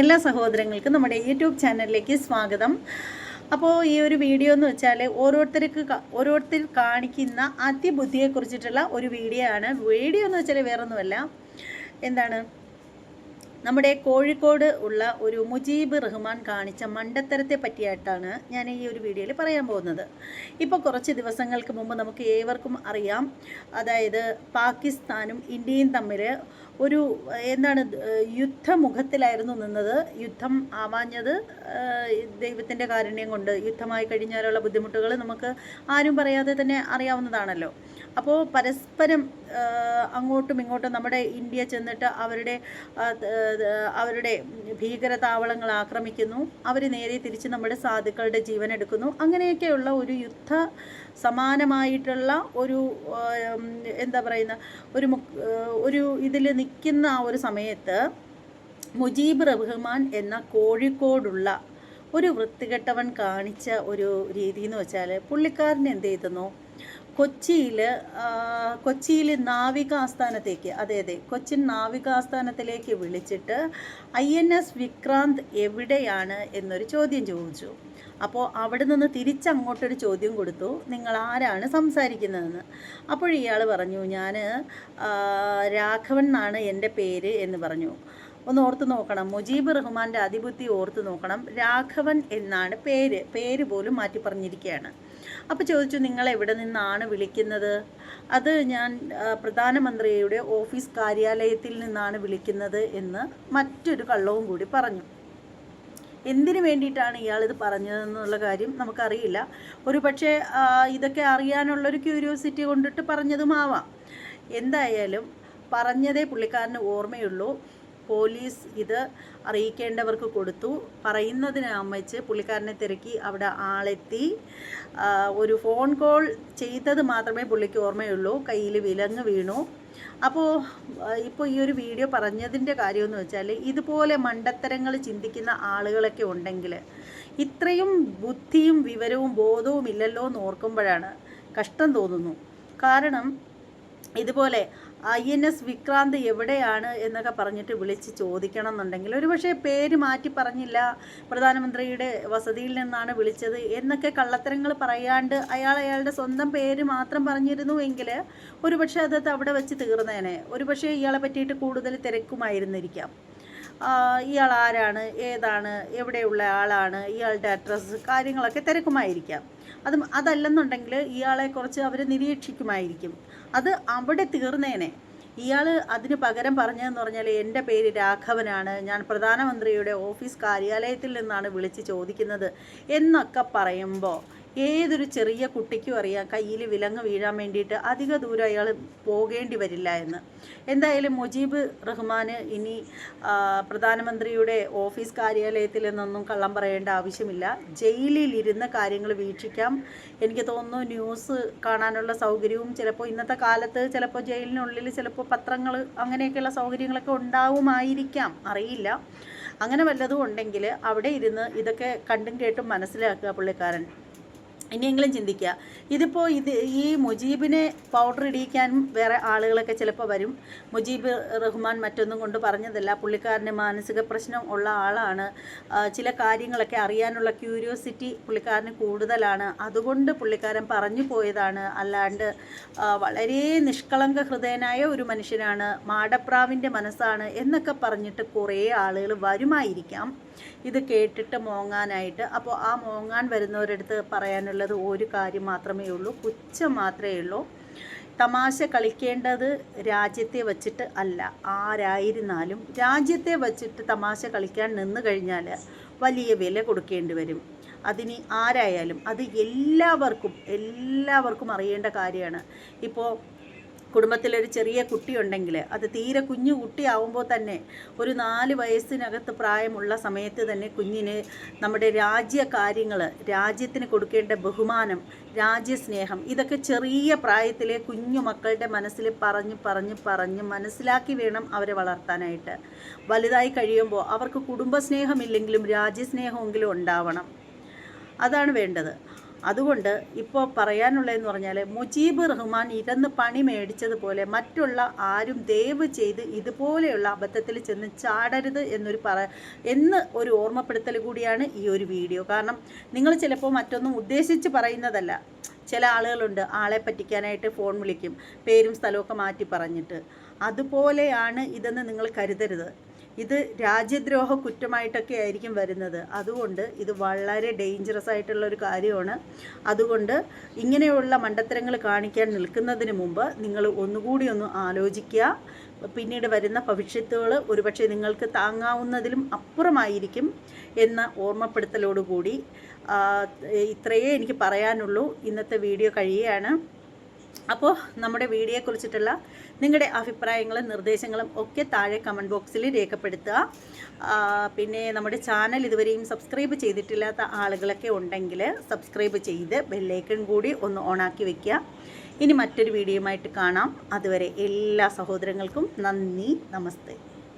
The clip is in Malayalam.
എല്ലാ സഹോദരങ്ങൾക്കും നമ്മുടെ യൂട്യൂബ് ചാനലിലേക്ക് സ്വാഗതം. അപ്പോൾ ഈ ഒരു വീഡിയോ എന്ന് വെച്ചാൽ ഓരോരുത്തർക്ക് ഓരോരുത്തർ കാണിക്കുന്ന അതിബുദ്ധിയെക്കുറിച്ചിട്ടുള്ള ഒരു വീഡിയോ ആണ്. വീഡിയോ എന്ന് വെച്ചാൽ വേറൊന്നുമല്ല. എന്താണ്? നമ്മുടെ കോഴിക്കോട് ഉള്ള ഒരു മുജീബ് റഹ്മാൻ കാണിച്ച മണ്ടത്തരത്തെ പറ്റിയായിട്ടാണ് ഞാൻ ഈ ഒരു വീഡിയോയിൽ പറയാൻ പോകുന്നത്. ഇപ്പോൾ കുറച്ച് ദിവസങ്ങൾക്ക് മുമ്പ് നമുക്ക് ഏവർക്കും അറിയാം. അതായത് പാകിസ്ഥാനും ഇന്ത്യയും തമ്മിൽ ഒരു എന്താണ് യുദ്ധമുഖത്തിലായിരുന്നു നിന്നത്. യുദ്ധം ആവാഞ്ഞത് ദൈവത്തിന്റെ കാരുണ്യം കൊണ്ട്. യുദ്ധമായി കഴിഞ്ഞാലുള്ള ബുദ്ധിമുട്ടുകൾ നമുക്ക് ആരും പറയാതെ തന്നെ അറിയാവുന്നതാണല്ലോ. അപ്പോൾ പരസ്പരം അങ്ങോട്ടും ഇങ്ങോട്ടും നമ്മുടെ ഇന്ത്യ ചെന്നിട്ട് അവരുടെ അവരുടെ ഭീകര താവളങ്ങൾ ആക്രമിക്കുന്നു. അവർ നേരെ തിരിച്ച് നമ്മുടെ സാധുക്കളുടെ ജീവൻ എടുക്കുന്നു അങ്ങനെയൊക്കെയുള്ള ഒരു യുദ്ധ സമാനമായിട്ടുള്ള ഒരു എന്താ പറയുന്ന ഒരു ഒരു ഇതിൽ ആ ഒരു സമയത്ത് മുജീബ് റഹ്മാൻ എന്ന കോഴിക്കോടുള്ള ഒരു വൃത്തികെട്ടവൻ കാണിച്ച ഒരു രീതി എന്ന് വെച്ചാൽ പുള്ളിക്കാരൻ എന്ത് ചെയ്തെന്നോ കൊച്ചിയിൽ കൊച്ചിയിൽ നാവിക ആസ്ഥാനത്തേക്ക് അതെ അതെ കൊച്ചിൻ നാവിക ആസ്ഥാനത്തിലേക്ക് വിളിച്ചിട്ട് ഐ എൻ എസ് വിക്രാന്ത് എവിടെയാണ് എന്നൊരു ചോദ്യം ചോദിച്ചു. അപ്പോൾ അവിടെ നിന്ന് തിരിച്ചങ്ങോട്ടൊരു ചോദ്യം കൊടുത്തു. നിങ്ങൾ ആരാണ് സംസാരിക്കുന്നതെന്ന്. അപ്പോൾ ഇയാൾ പറഞ്ഞു ഞാൻ രാഘവൻ എന്നാണ് എന്റെ പേര് എന്ന് പറഞ്ഞു. ഒന്ന് ഓർത്ത് നോക്കണം മുജീബ് റഹ്മാന്റെ അതിബുദ്ധി ഓർത്ത് നോക്കണം. രാഘവൻ എന്നാണ് പേര് പേര് പോലും മാറ്റി പറഞ്ഞിരിക്കുകയാണ് അപ്പോൾ ചോദിച്ചു നിങ്ങൾ എവിടെ നിന്നാണ് വിളിക്കുന്നത്? അത് ഞാൻ പ്രധാനമന്ത്രിയുടെ ഓഫീസ് കാര്യാലയത്തിൽ നിന്നാണ് വിളിക്കുന്നത് എന്ന് മറ്റൊരു കള്ളവും കൂടി പറഞ്ഞു. എന്തിനു വേണ്ടിയിട്ടാണ് ഇയാളിത് പറഞ്ഞതെന്നുള്ള കാര്യം നമുക്കറിയില്ല. ഒരു പക്ഷേ ഇതൊക്കെ അറിയാനുള്ളൊരു ക്യൂരിയോസിറ്റി കൊണ്ടിട്ട് പറഞ്ഞതുമാവാം. എന്തായാലും പറഞ്ഞതേ പുള്ളിക്കാരന് ഓർമ്മയുള്ളൂ. പോലീസ് ഇത് അറിയിക്കേണ്ടവർക്ക് കൊടുത്തു. പറയുന്നതിന് അമ്മച്ച് പുള്ളിക്കാരനെ തിരക്കി അവിടെ ആളെത്തി. ഒരു ഫോൺ കോൾ ചെയ്തത് മാത്രമേ പുള്ളിക്ക് ഓർമ്മയുള്ളൂ. കയ്യിൽ വിലങ്ങ് വീണു. അപ്പോൾ ഇപ്പോൾ ഈ ഒരു വീഡിയോ പറഞ്ഞതിന്റെ കാര്യമെന്ന് വെച്ചാൽ ഇതുപോലെ മണ്ടത്തരങ്ങൾ ചിന്തിക്കുന്ന ആളുകളൊക്കെ ഉണ്ടെങ്കിൽ ഇത്രയും ബുദ്ധിയും വിവരവും ബോധവും ഇല്ലല്ലോ എന്ന് ഓർക്കുമ്പോഴാണ് കഷ്ടം തോന്നുന്നു. കാരണം ഇതുപോലെ ഐ എൻ എസ് വിക്രാന്ത് എവിടെയാണ് എന്നൊക്കെ പറഞ്ഞിട്ട് വിളിച്ച് ചോദിക്കണം എന്നുണ്ടെങ്കിൽ ഒരുപക്ഷെ പേര് മാറ്റി പറഞ്ഞില്ല. പ്രധാനമന്ത്രിയുടെ വസതിയിൽ നിന്നാണ് വിളിച്ചത് എന്നൊക്കെ കള്ളത്തരങ്ങൾ പറയാണ്ട് അയാൾ അയാളുടെ സ്വന്തം പേര് മാത്രം പറഞ്ഞിരുന്നു എങ്കിൽ ഒരുപക്ഷെ അത് അവിടെ വെച്ച് തീർന്നേനെ. ഒരുപക്ഷെ ഇയാളെ പറ്റിയിട്ട് കൂടുതൽ തിരക്കുമായിരുന്നിരിക്കാം. ഇയാൾ ആരാണ്? ഏതാണ്? എവിടെയുള്ള ആളാണ്? ഇയാളുടെ അഡ്രസ്സ് കാര്യങ്ങളൊക്കെ തിരക്കുമായിരിക്കാം. അത് അതല്ലെന്നുണ്ടെങ്കിൽ ഇയാളെ കുറച്ച് അവർ നിരീക്ഷിക്കുമായിരിക്കും. അത് അവിടെ തീർന്നേനെ. ഇയാൾ അതിന് പകരം പറഞ്ഞതെന്ന് പറഞ്ഞാൽ എന്റെ പേര് രാഘവനാണ്. ഞാൻ പ്രധാനമന്ത്രിയുടെ ഓഫീസ് കാര്യാലയത്തിൽ നിന്നാണ് വിളിച്ച് ചോദിക്കുന്നത്. എന്നൊക്കെ പറയുമ്പോൾ ഏതൊരു ചെറിയ കുട്ടിക്കും അറിയാം കയ്യിൽ വിലങ്ങ് വീഴാൻ വേണ്ടിയിട്ട് അധിക ദൂരം അയാൾ പോകേണ്ടി വരില്ല എന്ന്. എന്തായാലും മുജീബ് റഹ്മാന് ഇനി പ്രധാനമന്ത്രിയുടെ ഓഫീസ് കാര്യാലയത്തിൽ നിന്നൊന്നും കള്ളം പറയേണ്ട ആവശ്യമില്ല. ജയിലിൽ ഇരുന്ന കാര്യങ്ങൾ വീക്ഷിക്കാം. എനിക്ക് തോന്നുന്നു ന്യൂസ് കാണാനുള്ള സൗകര്യവും ചിലപ്പോൾ ഇന്നത്തെ കാലത്ത് ചിലപ്പോൾ ജയിലിനുള്ളിൽ ചിലപ്പോൾ പത്രങ്ങൾ അങ്ങനെയൊക്കെയുള്ള സൗകര്യങ്ങളൊക്കെ ഉണ്ടാവുമായിരിക്കാം. അറിയില്ല. അങ്ങനെ വല്ലതും ഉണ്ടെങ്കിൽ അവിടെ ഇരുന്ന് ഇതൊക്കെ കണ്ടും കേട്ടും മനസ്സിലാക്കുക പുള്ളിക്കാരൻ. ഇനിയെങ്കിലും ചിന്തിക്കുക. ഇതിപ്പോൾ ഇത് ഈ മുജീബിനെ പൗഡർ ഇടിയിക്കാനും വേറെ ആളുകളൊക്കെ ചിലപ്പോൾ വരും. മുജീബ് റഹ്മാൻ മറ്റൊന്നും കൊണ്ട് പറഞ്ഞതല്ല. പുള്ളിക്കാരന് മാനസിക പ്രശ്നം ഉള്ള ആളാണ്. ചില കാര്യങ്ങളൊക്കെ അറിയാനുള്ള ക്യൂരിയോസിറ്റി പുള്ളിക്കാരന് കൂടുതലാണ്. അതുകൊണ്ട് പുള്ളിക്കാരൻ പറഞ്ഞു പോയതാണ്. അല്ലാണ്ട് വളരെ നിഷ്കളങ്ക ഹൃദയനായ ഒരു മനുഷ്യനാണ്. മാടപ്രാവിന്റെ മനസ്സാണ് എന്നൊക്കെ പറഞ്ഞിട്ട് കുറേ ആളുകൾ വരുമായിരിക്കാം. ഇത് കേട്ടിട്ട് മോങ്ങാനായിട്ട്. അപ്പോൾ ആ മോങ്ങാൻ വരുന്നവരടുത്ത് പറയാനുള്ളത് ഒരു കാര്യം മാത്രമേ ഉള്ളൂ. പുച്ഛം മാത്രമേ ഉള്ളൂ. തമാശ കളിക്കേണ്ടത് രാജ്യത്തെ വച്ചിട്ട് അല്ല ആരായിരുന്നാലും. രാജ്യത്തെ വച്ചിട്ട് തമാശ കളിക്കാൻ നിന്ന് കഴിഞ്ഞാൽ വലിയ വില കൊടുക്കേണ്ടി വരും. അതിന് ആരായാലും. അത് എല്ലാവർക്കും എല്ലാവർക്കും അറിയേണ്ട കാര്യമാണ്. ഇപ്പോൾ കുടുംബത്തിലൊരു ചെറിയ കുട്ടിയുണ്ടെങ്കിൽ അത് തീരെ കുഞ്ഞു കുട്ടിയാവുമ്പോൾ തന്നെ ഒരു നാല് വയസ്സിനകത്ത് പ്രായമുള്ള സമയത്ത് തന്നെ കുഞ്ഞിന് നമ്മുടെ രാജ്യ കാര്യങ്ങൾ രാജ്യത്തിന് കൊടുക്കേണ്ട ബഹുമാനം രാജ്യസ്നേഹം ഇതൊക്കെ ചെറിയ പ്രായത്തിലെ കുഞ്ഞു മക്കളുടെ മനസ്സിൽ പറഞ്ഞ് പറഞ്ഞ് പറഞ്ഞ് മനസ്സിലാക്കി വേണം അവരെ വളർത്താനായിട്ട്. വലുതായി കഴിയുമ്പോൾ അവർക്ക് കുടുംബസ്നേഹമില്ലെങ്കിലും രാജ്യസ്നേഹമെങ്കിലും ഉണ്ടാവണം. അതാണ് വേണ്ടത്. അതുകൊണ്ട് ഇപ്പോൾ പറയാനുള്ളതെന്ന് പറഞ്ഞാൽ മുജീബ് റഹ്മാൻ ഇരന്ന് പണി മേടിച്ചതുപോലെ മറ്റുള്ള ആരും ദയവ് ചെയ്ത് ഇതുപോലെയുള്ള അബദ്ധത്തിൽ ചെന്ന് ചാടരുത് എന്നൊരു പറ എന്ന് ഒരു ഓർമ്മപ്പെടുത്തൽ കൂടിയാണ് ഈ ഒരു വീഡിയോ. കാരണം നിങ്ങൾ ചിലപ്പോൾ മറ്റൊന്നും ഉദ്ദേശിച്ച് പറയുന്നതല്ല. ചില ആളുകളുണ്ട് ആളെ പറ്റിക്കാനായിട്ട് ഫോൺ വിളിക്കും പേരും സ്ഥലമൊക്കെ മാറ്റി പറഞ്ഞിട്ട്. അതുപോലെയാണ് ഇതെന്ന് നിങ്ങൾ കരുതരുത്. ഇത് രാജ്യദ്രോഹ കുറ്റമായിട്ടൊക്കെ ആയിരിക്കും വരുന്നത്. അതുകൊണ്ട് ഇത് വളരെ ഡേഞ്ചറസ് ആയിട്ടുള്ള ഒരു കാര്യമാണ്. അതുകൊണ്ട് ഇങ്ങനെയുള്ള മണ്ടത്തരങ്ങൾ കാണിക്കാൻ നിൽക്കുന്നതിന് മുമ്പ് നിങ്ങൾ ഒന്നുകൂടി ഒന്ന് ആലോചിക്കുക. പിന്നീട് വരുന്ന ഭവിഷ്യത്തുകൾ ഒരുപക്ഷെ നിങ്ങൾക്ക് താങ്ങാവുന്നതിലും അപ്പുറമായിരിക്കും എന്ന ഓർമ്മപ്പെടുത്തലോടുകൂടി ഇത്രയേ എനിക്ക് പറയാനുള്ളൂ. ഇന്നത്തെ വീഡിയോ കഴിയുകയാണ്. അപ്പോൾ നമ്മുടെ വീഡിയോയെക്കുറിച്ചിട്ടുള്ള നിങ്ങളുടെ അഭിപ്രായങ്ങളും നിർദ്ദേശങ്ങളും ഒക്കെ താഴെ കമന്റ് ബോക്സിൽ രേഖപ്പെടുത്തുക. പിന്നെ നമ്മുടെ ചാനൽ ഇതുവരെയും സബ്സ്ക്രൈബ് ചെയ്തിട്ടില്ലാത്ത ആളുകളൊക്കെ ഉണ്ടെങ്കിൽ സബ്സ്ക്രൈബ് ചെയ്ത് ബെല്ലൈക്കൺ കൂടി ഒന്ന് ഓണാക്കി വെക്കുക. ഇനി മറ്റൊരു വീഡിയോയുമായിട്ട് കാണാം. അതുവരെ എല്ലാ സഹോദരങ്ങൾക്കും നന്ദി നമസ്തേ.